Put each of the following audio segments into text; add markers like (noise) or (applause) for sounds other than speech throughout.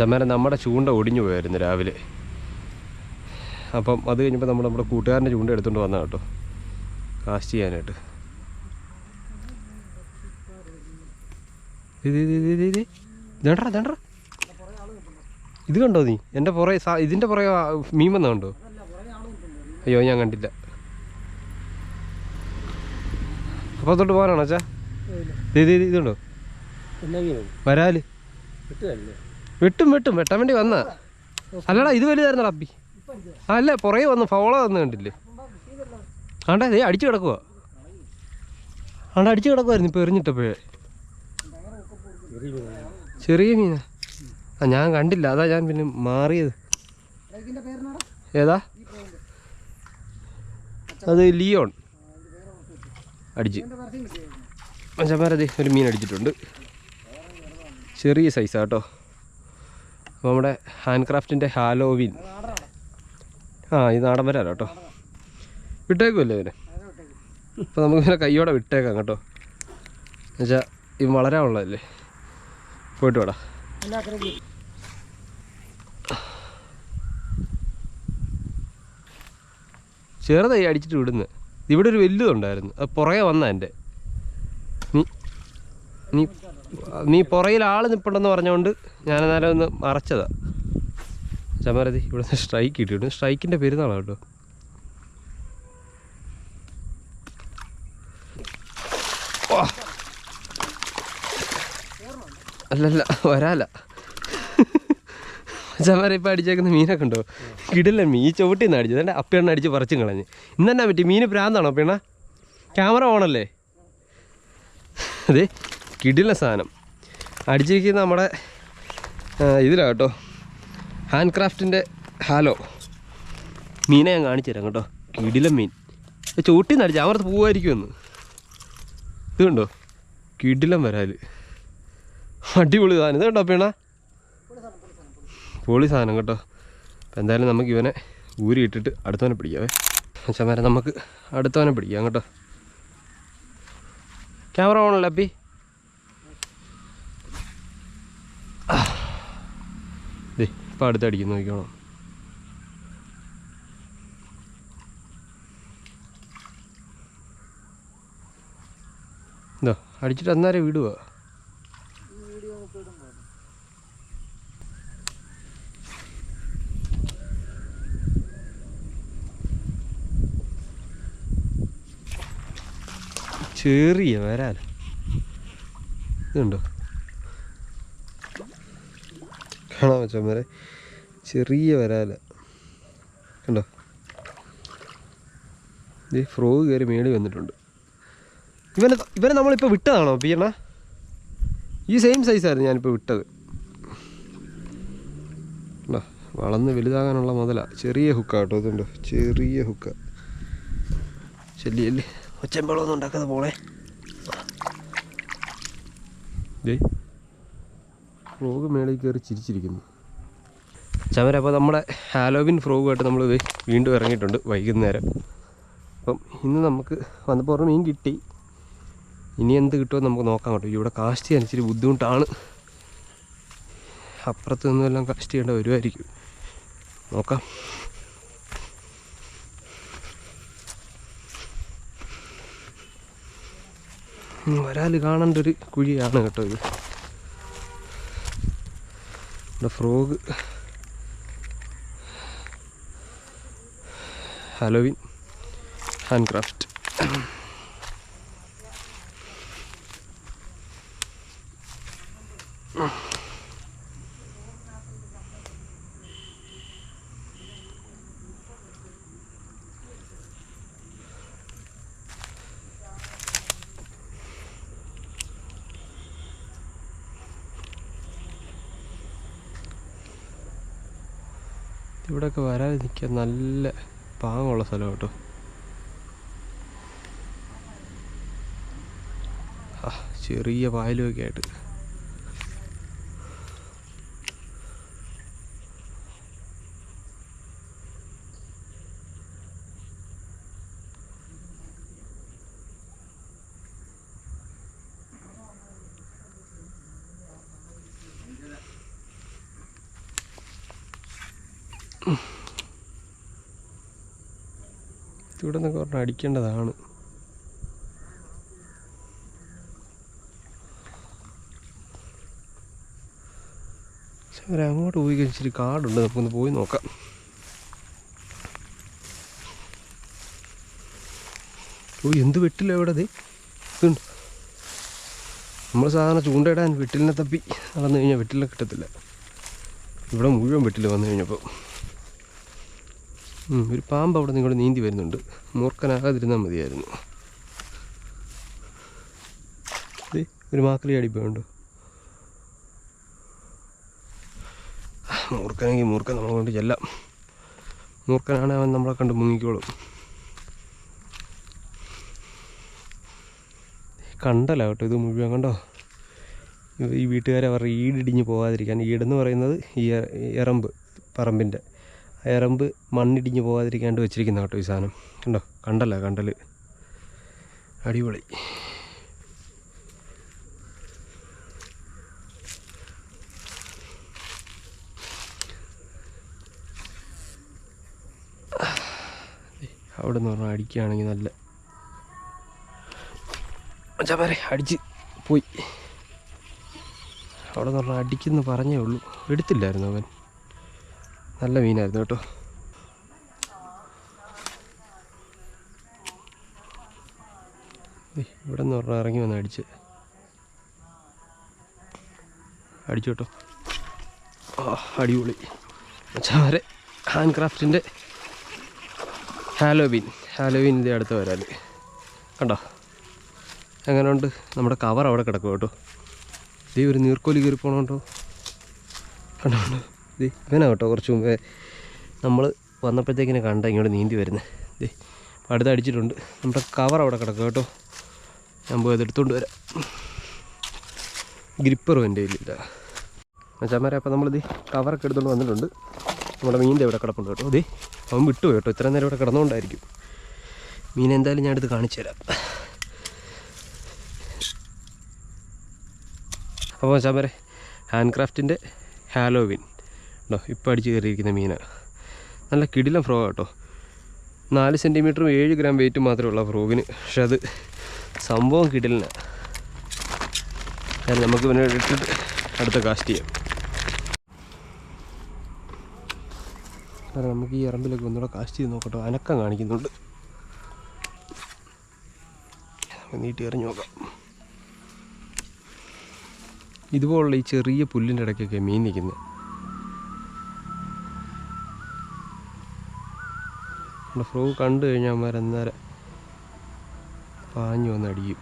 ചമ്മേരം നമ്മുടെ ചൂണ്ട ഒടിഞ്ഞു പോയായിരുന്നു രാവിലെ. അപ്പം അത് കഴിഞ്ഞപ്പോൾ നമ്മൾ നമ്മുടെ കൂട്ടുകാരന്റെ ചൂണ്ട എടുത്തുകൊണ്ട് വന്ന കേട്ടോ. കാസ്റ്റ് ചെയ്യാനായിട്ട്. ഇത് ഇത് ഇത് ഇത് ഇത് ഇതേണ്ടാ ഇതേണ്ടാ ഇത് കണ്ടോ നീ? എന്റെ പുറകെ ഇതിന്റെ പുറകെ മീൻ വന്ന കണ്ടോ? അയ്യോ ഞാൻ കണ്ടില്ല. അപ്പോൾ തൊട്ട് പോകാനാണോ അച്ഛാ? ഇത് ഇത് ഇത് കണ്ടോ എന്നാ മീനാണ് വരാൽ. കിട്ടുകയല്ലേ വെട്ടും വെട്ടും. വെട്ടാൻ വേണ്ടി വന്നാ. അല്ലടാ ഇത് വലുതായിരുന്നു അപ്പി അല്ല പുറകെ വന്ന് ഫോളോ വന്ന് കണ്ടില്ലേ? ആണ്ടാ ഇതേ അടിച്ചു കിടക്കുക ആണ്ടാ അടിച്ചു കിടക്കുമായിരുന്നു ഇപ്പോൾ എറിഞ്ഞിട്ടപ്പോഴേ. ചെറിയ മീന. ആ ഞാൻ കണ്ടില്ല അതാ ഞാൻ പിന്നെ മാറിയത്. ഏതാ? അത് ലിയോൺ. അടിച്ച്. മച്ചന്മാരത് ഒരു മീൻ അടിച്ചിട്ടുണ്ട്. ചെറിയ സൈസാ കേട്ടോ അപ്പോൾ നമ്മുടെ ഹാൻഡ് ക്രാഫ്റ്റിന്റെ ഹാലോവിൻ. ആ ഇത് നാടൻ വരാലോ കേട്ടോ. വിട്ടേക്കുമല്ലേ ഇവരെ അപ്പോൾ നമുക്ക് ഇങ്ങനെ കയ്യോടെ വിട്ടേക്കാം കേട്ടോ. എന്നുവെച്ചാൽ ഇത് വളരാനുള്ളതല്ലേ പോയിട്ട് വേടാ. ചെറുതായി അടിച്ചിട്ട് വിടുന്നു. ഇവിടെ ഒരു വലുതുണ്ടായിരുന്നു അത് പുറകെ വന്ന എന്റെ. നീ നീ പുറകിൽ ആൾ നിൽപ്പുണ്ടെന്ന് പറഞ്ഞുകൊണ്ട് ഞാൻ അന്നേരം ഒന്ന് മറച്ചതാണ് ചമരതി ഇവിടെ നിന്ന് സ്ട്രൈക്ക് കിട്ടിയിട്ട് സ്ട്രൈക്കിന്റെ പെരുന്നാളാണ് കേട്ടോ അല്ലല്ല വരാല ചമര ഇപ്പം അടിച്ചേക്കുന്ന മീനൊക്കെ ഉണ്ടോ? കിടില്ല മീൻ ഈ നിന്ന് അടിച്ചത് എന്റെ അപ്പിയണ്ണ അടിച്ച് പറിച്ചും കളഞ്ഞ്. ഇന്നെന്നാ പറ്റി? മീന് പ്രാന്താണോ അപ്പിയണ്ണ? ക്യാമറ ഓണല്ലേ? അതെ കിടില്ല സാധനം. അടിച്ചിരിക്കുന്ന നമ്മുടെ ഇതിലാണ് കേട്ടോ. ഹാൻഡ് ക്രാഫ്റ്റിന്റെ ഹാലോ. മീനെ ഞാൻ കാണിച്ചു തരാം കേട്ടോ. കിടിലൻ മീൻ. ചൂട്ടി നടിച്ച് അടിച്ച അമർത്ത് പോവായിരിക്കുമെന്ന്. ഇത് കണ്ടോ? കിടിലം വരാൽ. അടിപൊളി സാധനം. ഇത് കണ്ടോ അപ്പിയണ്ണ പൊളി സാധനം കേട്ടോ. അപ്പം എന്തായാലും നമുക്ക് ഇവനെ ഊരി ഇട്ടിട്ട് അടുത്തവനെ പിടിക്കാവേ. അച്ഛന്മാരെ നമുക്ക് അടുത്തവനെ പിടിക്കാം കേട്ടോ. ക്യാമറ ഓണല്ലേ അപ്പി? ദേ ഇപ്പം അടുത്തടിക്കുന്നു നോക്കിക്കോണം. എന്തോ അടിച്ചിട്ട് അന്നേരം വിടുക ചെറിയ വരാല. ഇതുണ്ടോ? കാണാൻ വെച്ചാൽ വരെ ചെറിയ വരാല. കണ്ടോ? ഈ ഫ്രോഗ് കയറി മേളി വന്നിട്ടുണ്ട്. ഇവനെ ഇവനെ നമ്മളിപ്പോൾ വിട്ടതാണോ പിയണ ഈ സെയിം സൈസായിരുന്നു ഞാനിപ്പോൾ വിട്ടത്. കണ്ടോ? വളർന്ന് വലുതാകാനുള്ള മുതല. ചെറിയ ഹുക്ക കേട്ടോ ഇതുണ്ടോ. ചെറിയ ഹുക്ക ശല്യല്ലേ ഒച്ചമ്പളമൊന്നും ഉണ്ടാക്കാതെ പോളെ ദേ ഫ്രോഗ് മേളിൽ കയറി ചിരിച്ചിരിക്കുന്നു. ചവര അപ്പോൾ നമ്മുടെ ഹാലോവിൻ ഫ്രോഗുമായിട്ട് നമ്മൾ വീണ്ടും ഇറങ്ങിയിട്ടുണ്ട് വൈകുന്നേരം. അപ്പം ഇന്ന് നമുക്ക് വന്നപ്പോൾ പറഞ്ഞ മീൻ കിട്ടി. ഇനി എന്ത് കിട്ടുമെന്ന് നമുക്ക് നോക്കാം കേട്ടോ. ഇവിടെ കാസ്റ്റ് ചെയ്യാൻ ഇച്ചിരി ബുദ്ധിമുട്ടാണ്. അപ്പുറത്ത് നിന്നെല്ലാം കാസ്റ്റ് ചെയ്യേണ്ട വരുമായിരിക്കും നോക്കാം. വരാൽ കാണേണ്ട ഒരു കുഴിയാണ് കേട്ടോ ഇത്. ഇവിടെ ഫ്രോഗ്. ഹലോവിൻ ഹാൻഡ് ക്രാഫ്റ്റ് ഇവിടെയൊക്കെ വരാതെ നിൽക്കാൻ നല്ല പാങ്ങുള്ള സ്ഥലം കേട്ടോ. ചെറിയ പായലുമൊക്കെ ആയിട്ട്. ഇവിടെ നിന്നൊക്കെ പറഞ്ഞാൽ അടിക്കേണ്ടതാണ്. പക്ഷെ അവരങ്ങോട്ട് പോയി കഴിച്ചിട്ട് കാടുണ്ട്. നമുക്കൊന്ന് പോയി നോക്കാം. ഓ എന്ത് വെട്ടില്ല ഇവിടെ ഇതുണ്ട്. നമ്മൾ സാധാരണ ചൂണ്ടയിടാൻ വെട്ടിലിനെ തപ്പി നടന്നു കഴിഞ്ഞാൽ വെട്ടിലിനെ കിട്ടത്തില്ല. ഇവിടെ മുഴുവൻ വെട്ടിൽ വന്നു കഴിഞ്ഞപ്പോൾ ഒരു പാമ്പ് അവിടെ നിങ്ങൾ നീന്തി വരുന്നുണ്ട്. മൂർക്കനാകാതിരുന്നാൽ മതിയായിരുന്നു. ഒരു മാക്കലി അടിപ്പോയുണ്ടോ മൂർക്കനെങ്കിൽ മൂർക്കൻ നമ്മളെ കൊണ്ട് ചെല്ലാം. മൂർക്കനാണ് അവൻ നമ്മളെ കണ്ട് മുങ്ങിക്കോളും. കണ്ടല്ല കേട്ടോ ഇത് മുഴുവൻ കണ്ടോ? ഈ വീട്ടുകാരെ അവരുടെ ഈടിടിഞ്ഞ് പോകാതിരിക്കാൻ ഈടെന്ന് പറയുന്നത് ഈ എറമ്പ് പറമ്പിന്റെ എറമ്പ് മണ്ണിടിഞ്ഞ് പോകാതിരിക്കാണ്ട് വെച്ചിരിക്കുന്ന കേട്ടോ ഈ സാധനം. കണ്ടോ? കണ്ടല്ല? കണ്ടൽ അടിപൊളി. അവിടെ നിന്ന് പറഞ്ഞാൽ അടിക്കുകയാണെങ്കിൽ നല്ല ചമരെ അടിച്ച് പോയി. അവിടെ നിന്ന് പറഞ്ഞാൽ അടിക്കുന്നു പറഞ്ഞേ ഉള്ളൂ. എടുത്തില്ലായിരുന്നു അവൻ? നല്ല മീനായിരുന്നു കേട്ടോ. ഇവിടെ നിന്ന് പറഞ്ഞാൽ ഇറങ്ങി വന്ന് അടിച്ച്. അടിച്ചു കേട്ടോ. അടിപൊളി. ചാരെ ഹാൻഡ് ക്രാഫ്റ്റിന്റെ ഹാലോബീൻ ഹാലോബീൻ ഇത് അടുത്ത് വരാൽ കണ്ടോ? എങ്ങനെയുണ്ട്? നമ്മുടെ കവർ അവിടെ കിടക്കും കേട്ടോ. ഇതേ ഒരു നീർക്കോലി കയറി പോകണോട്ടോ കണ്ടോ കണ്ടോ? ദേ ഇവനാ കേട്ടോ കുറച്ച് മുമ്പേ. നമ്മൾ വന്നപ്പോഴത്തേക്കിനെ കണ്ട ഇങ്ങോട്ട് നീന്തി വരുന്നത് ഇത് അടുത്ത് അടിച്ചിട്ടുണ്ട്. നമ്മുടെ കവർ അവിടെ കിടക്കും കേട്ടോ. ഞാൻ പോയി അതെടുത്തുകൊണ്ട് വരാം. ഗ്രിപ്പറും എന്റെ കയ്യിലില്ല മച്ചാമാരെ അപ്പോൾ നമ്മളിത് കവറൊക്കെ എടുത്തുകൊണ്ട് വന്നിട്ടുണ്ട്. നമ്മുടെ മീനിന്റെ ഇവിടെ കിടപ്പുണ്ട് കേട്ടോ. ദേ അവൻ വിട്ടു കേട്ടോ. ഇത്ര നേരം ഇവിടെ കിടന്നുകൊണ്ടായിരിക്കും. മീൻ എന്തായാലും ഞാൻ എടുത്ത് കാണിച്ചു തരാം. അപ്പോൾ മച്ചാമാരെ ഹാൻഡ് ക്രാഫ്റ്റിന്റെ ഹാലോവിൻ. ഉണ്ടോ ഇപ്പോൾ അടിച്ച് കയറിയിരിക്കുന്ന മീനാണ് നല്ല കിടിലം ഫ്രോ കേട്ടോ. നാല് സെന്റിമീറ്ററും ഏഴ് ഗ്രാം വെയിറ്റ് മാത്രമേ ഉള്ള ഫ്രോഗിന് പക്ഷെ അത് സംഭവം കിടിലിനാണ് കാരണം നമുക്ക് പിന്നെ ഇട്ടിട്ട് അടുത്ത കാസ്റ്റ് ചെയ്യാം. കാരണം നമുക്ക് ഈ ഇറമ്പിലൊക്കെ ഒന്നുകൂടെ കാസ്റ്റ് ചെയ്ത് നോക്കട്ടോ. അനക്കം കാണിക്കുന്നുണ്ട്. നീട്ടി എറിഞ്ഞ് നോക്കാം. ഇതുപോലുള്ള ഈ ചെറിയ പുല്ലിന്റെ ഇടയ്ക്കൊക്കെ മീൻ നിൽക്കുന്നത് നമ്മുടെ ഫ്രോ കണ്ടു കഴിഞ്ഞാൽ അമ്മ അന്നേരം പാഞ്ഞു വന്ന് അടിക്കും.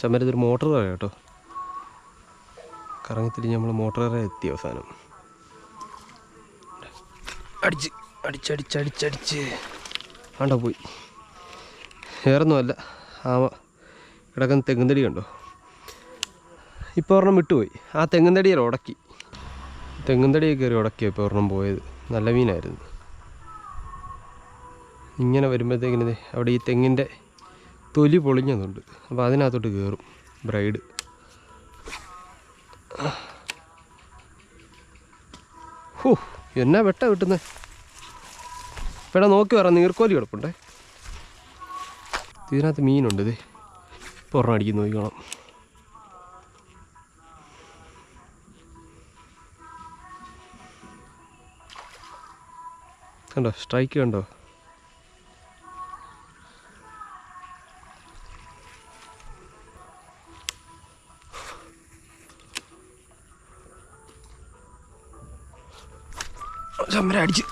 ചമ്മരത്തൊരു മോട്ടർ കറ കേട്ടോ. കറങ്ങിത്തിരിഞ്ഞ് നമ്മൾ മോട്ടർ കറ എത്തി അവസാനം. അടിച്ച് അടിച്ചടിച്ചടിച്ചടിച്ച് ആണ്ട പോയി. വേറൊന്നുമല്ല. ആ കിടക്കുന്ന തെങ്ങുന്തടി കണ്ടോ? ഇപ്പോൾ ഒരെണ്ണം വിട്ടുപോയി. ആ തെങ്ങുന്തടിയിൽ ഉടക്കി. തെങ്ങുന്തടിയെ കയറി ഉടക്കി ഇപ്പോൾ ഒരെണ്ണം പോയത് നല്ല മീനായിരുന്നു. ഇങ്ങനെ വരുമ്പോഴത്തേക്കിന് അവിടെ ഈ തെങ്ങിന്റെ തൊലി പൊളിഞ്ഞതുണ്ട്. അപ്പോൾ അതിനകത്തോട്ട് കയറും ബ്രൈഡ്. ഹോ എന്നാ വെട്ട കിട്ടുന്നത് ഇവിടെ നോക്കി വരാം നീർക്കോലി കിടപ്പുണ്ടേ? ഇതിനകത്ത് മീനുണ്ട് ഇത് പുറം ഒരെണ്ണം അടിക്കും നോക്കിക്കോണം കണ്ടോ? സ്ട്രൈക്ക് കണ്ടോ? ചമ്മര അടിച്ച്.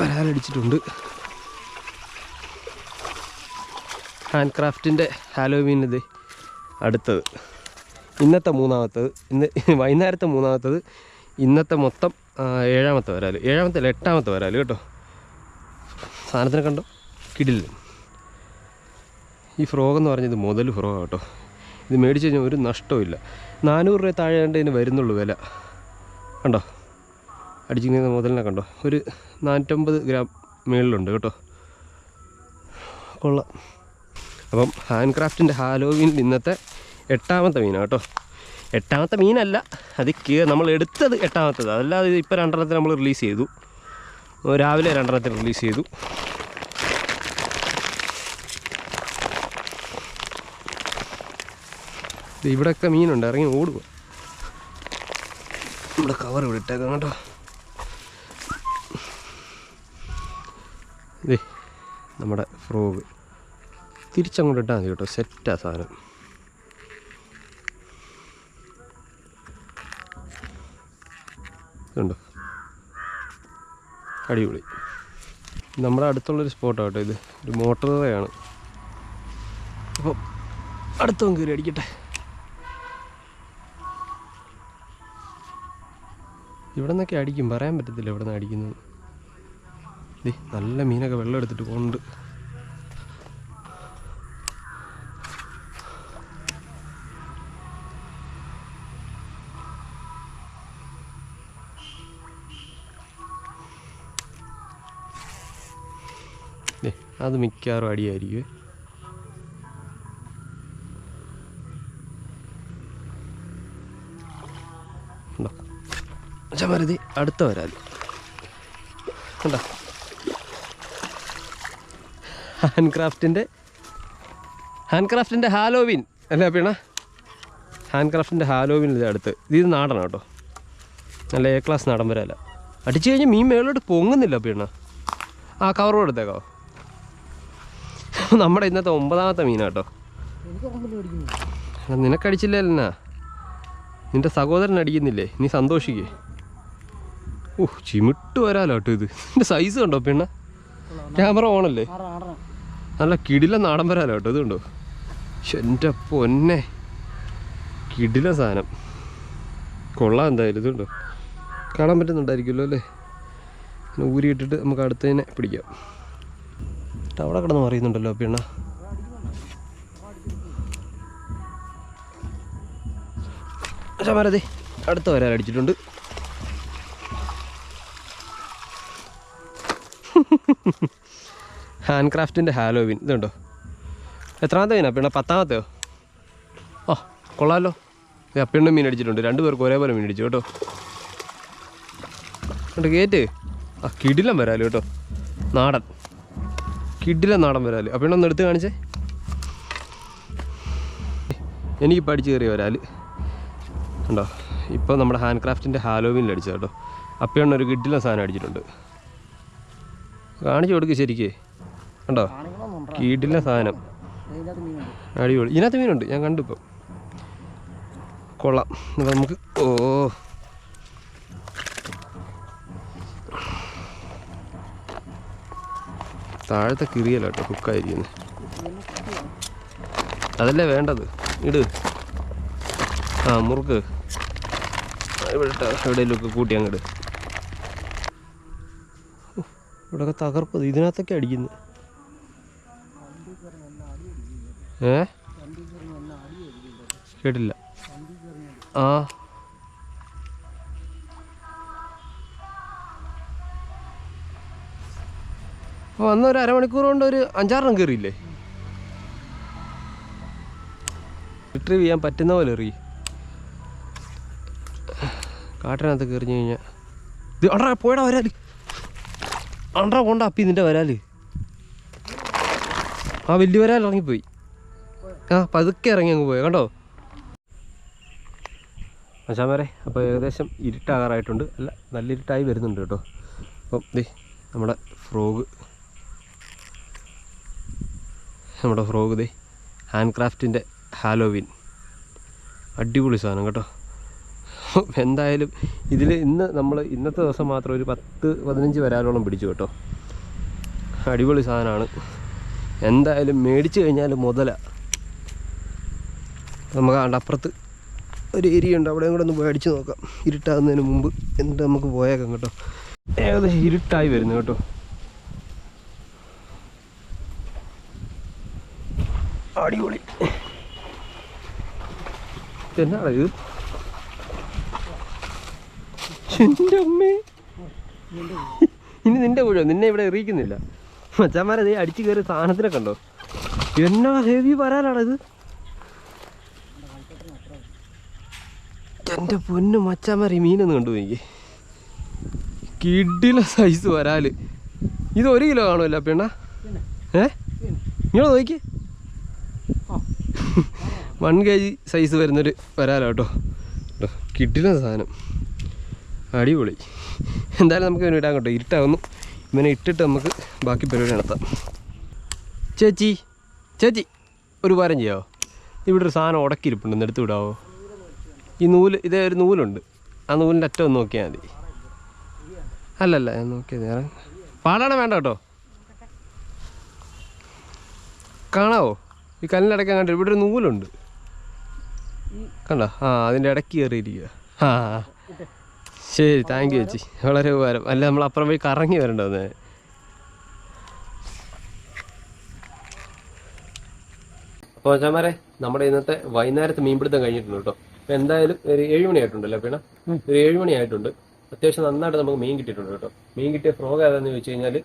വരാലടിച്ചിട്ടുണ്ട് ഹാൻഡ് ക്രാഫ്റ്റിന്റെ ഹാലോവീൻ ഇത് അടുത്തത്. ഇന്നത്തെ മൂന്നാമത്തത്. ഇന്ന് (laughs) വൈകുന്നേരത്തെ മൂന്നാമത്തത്. ഇന്നത്തെ മൊത്തം ഏഴാമത്തെ വരാൽ ഏഴാമത്തെ അല്ല എട്ടാമത്തെ വരാൽ കേട്ടോ. സാധനത്തിനെ കണ്ടോ? കിടില്ല ഈ ഫ്രോഗ് എന്ന് പറഞ്ഞത് മുതൽ ഫ്രോഗ് കേട്ടോ. ഇത് മേടിച്ച് കഴിഞ്ഞാൽ ഒരു നഷ്ടവും നാനൂറ് രൂപ താഴെ കണ്ട് ഇതിന് വരുന്നുള്ളൂ വില. കണ്ടോ? അടിച്ചിരിക്കുന്ന മുതലിനെ കണ്ടോ? ഒരു നാനൂറ്റമ്പത് ഗ്രാം മേളിലുണ്ട് കേട്ടോ. കൊള്ളാം. അപ്പം ഹാൻഡ് ക്രാഫ്റ്റിന്റെ ഹാലോവിൻ ഇന്നത്തെ എട്ടാമത്തെ മീനാണ് കേട്ടോ. എട്ടാമത്തെ മീനല്ല അത് നമ്മൾ എടുത്തത് എട്ടാമത്തത്. അതല്ലാതെ ഇപ്പോൾ രണ്ടെണ്ണത്തിന് നമ്മൾ റിലീസ് ചെയ്തു. രാവിലെ രണ്ടെണ്ണത്തിൽ റിലീസ് ചെയ്തു. ഇവിടെയൊക്കെ മീനുണ്ട് ഇറങ്ങി ഓടുക. നമ്മുടെ കവർ ഇവിടെ ഇട്ടേക്കാം കേട്ടോ. ഇതേ നമ്മുടെ ഫ്രോഗ് തിരിച്ചങ്ങോട്ട് ഇട്ടാൽ മതി കേട്ടോ സെറ്റാ സാധനം. ഇതുണ്ടോ? അടിപൊളി. നമ്മുടെ അടുത്തുള്ളൊരു സ്പോട്ടാണ് കേട്ടോ ഇത്. ഒരു മോട്ടോർ വേയാണ് അപ്പോൾ അടുത്തവൻ കയറി അടിക്കട്ടെ. ഇവിടെ നിന്നൊക്കെ അടിക്കും. പറയാൻ പറ്റത്തില്ല ഇവിടെ നിന്ന് അടിക്കുന്നത് നല്ല മീനൊക്കെ വെള്ളം എടുത്തിട്ട് പോകുന്നുണ്ട് അത് മിക്കവാറും അടിയായിരിക്കും. ഉണ്ടോ ചമരുതി അടുത്ത വരാൽ കണ്ടോ? ഹാൻഡ് ക്രാഫ്റ്റിന്റെ ഹാൻഡ് ഹാലോവിൻ. അല്ലേ പിണ ഹാൻഡ് ക്രാഫ്റ്റിന്റെ ഹാലോവിൻ ഇത് അടുത്ത്. ഇത് നാടനാണ് കേട്ടോ. നല്ല എ ക്ലാസ് നാടൻ വരാല അടിച്ചു കഴിഞ്ഞാൽ മീൻ മേളോട്ട് പൊങ്ങുന്നില്ല പിണ ആ കവർ എടുത്തേക്കോ നമ്മുടെ ഇന്നത്തെ ഒമ്പതാമത്തെ മീനാട്ടോ നിനക്കടിച്ചില്ലല്ലോ നിന്റെ സഹോദരൻ അടിക്കുന്നില്ലേ? നീ സന്തോഷിക്കേ. ഓ ചിമിട്ട് വരാലോ കേട്ടോ ഇത്. നിന്റെ സൈസ് കണ്ടോ പെണ്ണ? ക്യാമറ ഓണല്ലേ? നല്ല കിടില നാടൻ വരാലോ കേട്ടോ കണ്ടോ? എന്റെ പൊന്നെ. കിടില സാധനം. കൊള്ളാം എന്തായാലും ഇതുണ്ടോ കാണാൻ പറ്റുന്നുണ്ടായിരിക്കുമല്ലോ അല്ലേ? ഊരി ഊരിയിട്ടിട്ട് നമുക്ക് അടുത്തതിനെ പിടിക്കാം. എന്നിട്ട് അവിടെ കിടന്ന് മറിയുന്നുണ്ടല്ലോ പിണ്ണ ചമരതി അടുത്ത വരാൻ അടിച്ചിട്ടുണ്ട്. ഹാൻഡ് ക്രാഫ്റ്റിന്റെ ഹാലോവിൻ. ഇതുണ്ടോ? എത്രാമത്തെ മീനാ പിന്നെ പത്താമത്തെയോ? കൊള്ളാലോ. ദേ അപ്പിണ്ണ മീൻ അടിച്ചിട്ടുണ്ട്. രണ്ട് പേർക്ക് ഒരേപോലെ മീൻ അടിച്ചു കേട്ടോ. കണ്ടോ കേറ്റ് ആ കിടിലം വരാലോ കേട്ടോ. നാടൻ. കിടിലം നാടൻ വരാൽ. അപ്പിണ്ണൊന്ന് എടുത്ത് കാണിച്ചേ. എനിക്ക് അടിച്ചു കയറിയ വരാൽ. ഉണ്ടോ ഇപ്പോൾ നമ്മുടെ ഹാൻഡ് ക്രാഫ്റ്റിന്റെ ഹാലോവിനിൽ അടിച്ചത് കേട്ടോ. അപ്പയാണ് ഒരു കിഡിലെ സാധനം അടിച്ചിട്ടുണ്ട്. കാണിച്ചു കൊടുക്ക് ശരിക്ക്. കണ്ടോ? കിഡിലെ സാധനം. അടിപൊളി. ഇതിനകത്ത് മീനുണ്ട്. ഞാൻ കണ്ടു ഇപ്പം കൊള്ളാം. അപ്പോൾ നമുക്ക് ഓ. താഴത്തെ കിറിയല്ല കേട്ടോ കുക്കായിരിക്കുന്നത് അതല്ലേ വേണ്ടത്? ഇട്. ആ മുറുക്ക്. ഇവിടെ എവിടെയെങ്കിലുമൊക്കെ കൂട്ടി അങ്ങോട്ട് ഇവിടെയൊക്കെ തകർപ്പത് ഇതിനകത്തൊക്കെ അടിക്കുന്നു. ഏ? കേട്ടില്ല. ആ. അപ്പോൾ വന്ന ഒരു അരമണിക്കൂർ കൊണ്ട് ഒരു അഞ്ചാറെണ്ണം കയറിയില്ലേ റിട്രീവ് ചെയ്യാൻ പറ്റുന്ന പോലെ എറി കാട്ടിനകത്ത് കയറിഞ്ഞു കഴിഞ്ഞാൽ ഇത് പോയടാ വരാൽ. അണ്ടാ പോണ്ട അപ്പി നിന്റെ വരാൽ. ആ വലിയ വരാൽ ഇറങ്ങിപ്പോയി. ആ പതുക്കെ ഇറങ്ങി അങ്ങ് പോയി കണ്ടോ? അച്ഛാമാരെ അപ്പോൾ ഏകദേശം ഇരുട്ടാകാറായിട്ടുണ്ട്. അല്ല നല്ല ഇരുട്ടായി വരുന്നുണ്ട് കേട്ടോ. അപ്പം ദേ നമ്മുടെ ഫ്രോഗ് നമ്മുടെ ഫ്രോഗ് ദേ ഹാൻഡ് ക്രാഫ്റ്റിന്റെ ഹാലോവിൻ അടിപൊളി സാധനം കേട്ടോ. എന്തായാലും ഇതിൽ ഇന്ന് നമ്മൾ ഇന്നത്തെ ദിവസം മാത്രം ഒരു പത്ത് പതിനഞ്ച് വരാലോളം പിടിച്ചു കേട്ടോ. അടിപൊളി സാധനമാണ് എന്തായാലും മേടിച്ചു കഴിഞ്ഞാൽ മുതല. നമുക്ക് ആണ്ട് അപ്പുറത്ത് ഒരു ഏരിയ ഉണ്ട്. അവിടെയും കൂടെ ഒന്ന് പോയി അടിച്ച് നോക്കാം. ഇരുട്ടാകുന്നതിന് മുമ്പ് എന്നിട്ട് നമുക്ക് പോയേക്കാം കേട്ടോ. ഏകദേശം ഇരുട്ടായി വരുന്നു കേട്ടോ. അടിപൊളി. എന്നാണ് ഇത്? ഇനി നിന്റെ കുഴോ? നിന്നെ ഇവിടെ എറിയിക്കുന്നില്ല. മച്ചാമാരെ ദേ അടിച്ചു കയറി സാധനത്തിനെ കണ്ടോ? എന്നാ ഹെവി വരാനാണ് ഇത്? എന്റെ പൊന്നു ഈ മീനൊന്നും കണ്ടു എനിക്ക് കിഡില സൈസ് വരാൽ. ഇത് ഒരു കിലോ കാണുമല്ലോ പെണ്ണ? ഏ? നിങ്ങൾ നോക്കി. വൺ കെ ജി സൈസ് വരുന്നൊരു വരാലോ കേട്ടോ കേട്ടോ കിട്ടുന്ന സാധനം. അടിപൊളി. എന്തായാലും നമുക്ക് ഇവനെ ഇടാൻ കേട്ടോ. ഇരുട്ടാവുന്നു. ഇവനെ ഇട്ടിട്ട് നമുക്ക് ബാക്കി പരിപാടി നടത്താം. ചേച്ചി ചേച്ചി ഒരു വാരം ചെയ്യാവോ? ഇവിടെ ഒരു സാധനം ഉടക്കിയിരിപ്പുണ്ട്. എടുത്ത് വിടാവോ? ഈ നൂൽ ഇതേ ഒരു നൂലുണ്ട്. ആ നൂലിന്റെ അറ്റം ഒന്ന് നോക്കിയാൽ മതി. അല്ലല്ല ഞാൻ നോക്കിയത് ഞാൻ പാടാണ് വേണ്ട കേട്ടോ. കാണാവോ? ഈ കല്ലിനടക്കാൻ കണ്ടു ഇവിടെ ഒരു നൂലുണ്ട്. കണ്ടോ? ആ അതിന്റെ ഇടയ്ക്ക് കയറിയിരിക്കുക ആ ശരി താങ്ക് യു ചേച്ചി. വളരെ ഉപകാരം. അല്ല നമ്മൾ അപ്പുറം പോയി കറങ്ങി വരണ്ടോന്നേ അപ്പോൾ ചമാരെ നമ്മുടെ ഇന്നത്തെ വൈകുന്നേരത്തെ മീൻപിടുത്തം കഴിഞ്ഞിട്ടുണ്ട് കേട്ടോ. അപ്പൊ എന്തായാലും ഒരു ഏഴുമണിയായിട്ടുണ്ടല്ലോ പിണ ആയിട്ടുണ്ടല്ലോ പിന്നെ ഒരു ഏഴുമണിയായിട്ടുണ്ട് ആയിട്ടുണ്ട് അത്യാവശ്യം നന്നായിട്ട് നമുക്ക് മീൻ കിട്ടിയിട്ടുണ്ട് കേട്ടോ. മീൻ കിട്ടിയ ഫ്രോഗ് ഏതാന്ന് ചോദിച്ചു കഴിഞ്ഞാൽ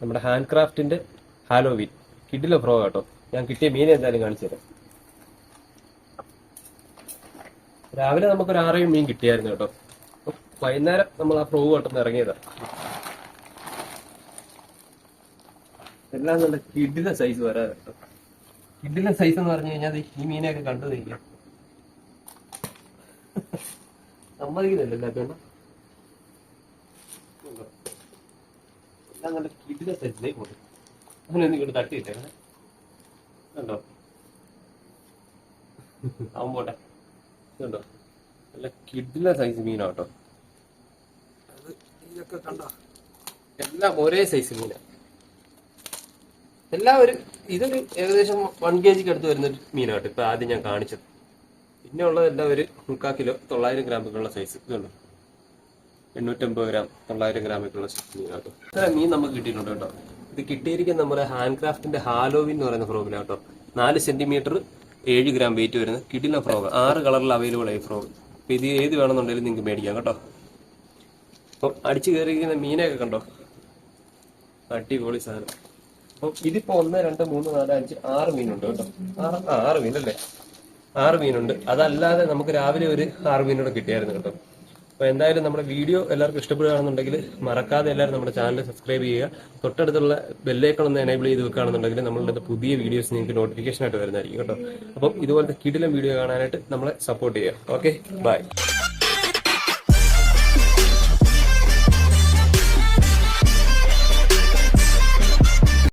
നമ്മുടെ ഹാൻഡ് ക്രാഫ്റ്റിന്റെ ഹാലോവീൻ കിഡിലെ ഫ്രോഗ് കേട്ടോ. ഞാൻ കിട്ടിയ മീൻ എന്തായാലും കാണിച്ചു തരാം. രാവിലെ നമുക്കൊരു ആറേഴ് മീൻ കിട്ടിയായിരുന്നു കേട്ടോ. വൈകുന്നേരം നമ്മൾ ആ പ്രൂവ് കേട്ടെന്ന് ഇറങ്ങിയതാ. എല്ലാം നല്ല കിഡിലെ സൈസ് വരാ കേട്ടോ. കിഡിലെ സൈസ് എന്ന് പറഞ്ഞു കഴിഞ്ഞാൽ ഈ മീനെയൊക്കെ കണ്ടു നിൽക്കാം സമ്മതിക്കുന്നില്ലല്ലോ പെണ്ണ? എല്ലാം നല്ല കിഡിലെ സൈസിലേക്ക് പോകും അങ്ങനെ ഇങ്ങോട്ട് തട്ടിയിട്ടേ കണ്ടോ അവൻ പോട്ടെ. കണ്ടോ നല്ല കിഡിലെ സൈസ് മീനാട്ടോ. ഇതൊക്കെ കണ്ടോ? എല്ലാം ഒരേ സൈസ് മീനാ. എല്ലാം ഒരു ഇതൊരു ഏകദേശം വൺ കെ ജിക്ക് അടുത്ത് വരുന്ന മീനാട്ടോ ഇപ്പൊ ആദ്യം ഞാൻ കാണിച്ചത്. പിന്നെ ഉള്ളതെല്ലാം ഒരു മുക്കാൽ കിലോ തൊള്ളായിരം ഗ്രാമൊക്കെയുള്ള സൈസ് ഇതുണ്ട്? എണ്ണൂറ്റമ്പത് ഗ്രാം തൊള്ളായിരം ഗ്രാമൊക്കെയുള്ള സൈസ് മീനാട്ടോ. ഇത്ര മീൻ നമുക്ക് കിട്ടിയിട്ടുണ്ട് കേട്ടോ. ഇത് കിട്ടിയിരിക്കുന്ന നമ്മുടെ ഹാൻഡ് ക്രാഫ്റ്റിന്റെ ഹാലോവിൻ എന്ന് പറയുന്ന ഫ്രോഗിലാണ് കേട്ടോ. നാല് സെന്റിമീറ്റർ ഏഴ് ഗ്രാം വെയിറ്റ് വരുന്ന കിട്ടുന്ന ഫ്രോഗ് ആറ് കളറിൽ അവൈലബിൾ ആയി ഫ്രോഗ് അപ്പൊ ഇത് ഏത് വേണമെന്നുണ്ടെങ്കിലും നിങ്ങൾക്ക് മേടിക്കാം കേട്ടോ. അപ്പം അടിച്ചു കയറിയിരിക്കുന്ന മീനൊക്കെ കണ്ടോ? അടിപൊളി സാധനം. അപ്പം ഇതിപ്പോ ഒന്ന് രണ്ട് മൂന്ന് നാല് അഞ്ച് ആറ് മീനുണ്ട് കേട്ടോ. ആറ് മീനല്ലേ? ആറ് മീനുണ്ട്. അതല്ലാതെ നമുക്ക് രാവിലെ ഒരു ആറ് മീനോടെ കിട്ടിയായിരുന്നു കേട്ടോ. അപ്പൊ എന്തായാലും നമ്മുടെ വീഡിയോ എല്ലാവർക്കും ഇഷ്ടപ്പെടുകയാണെന്നുണ്ടെങ്കിൽ മറക്കാതെ എല്ലാവരും നമ്മുടെ ചാനൽ സബ്സ്ക്രൈബ് ചെയ്യുക. തൊട്ടടുത്തുള്ള ബെല്ലൈക്കൺ ഒന്ന് എനേബിൾ ചെയ്ത് വെക്കുകയാണെന്നുണ്ടെങ്കിൽ നമ്മളുടെ പുതിയ വീഡിയോസ് നിങ്ങൾക്ക് നോട്ടിഫിക്കേഷൻ ആയിട്ട് വരുന്നതായിരിക്കും കേട്ടോ. അപ്പം ഇതുപോലത്തെ കിടിലം വീഡിയോ കാണാനായിട്ട് നമ്മളെ സപ്പോർട്ട് ചെയ്യുക. Okay bye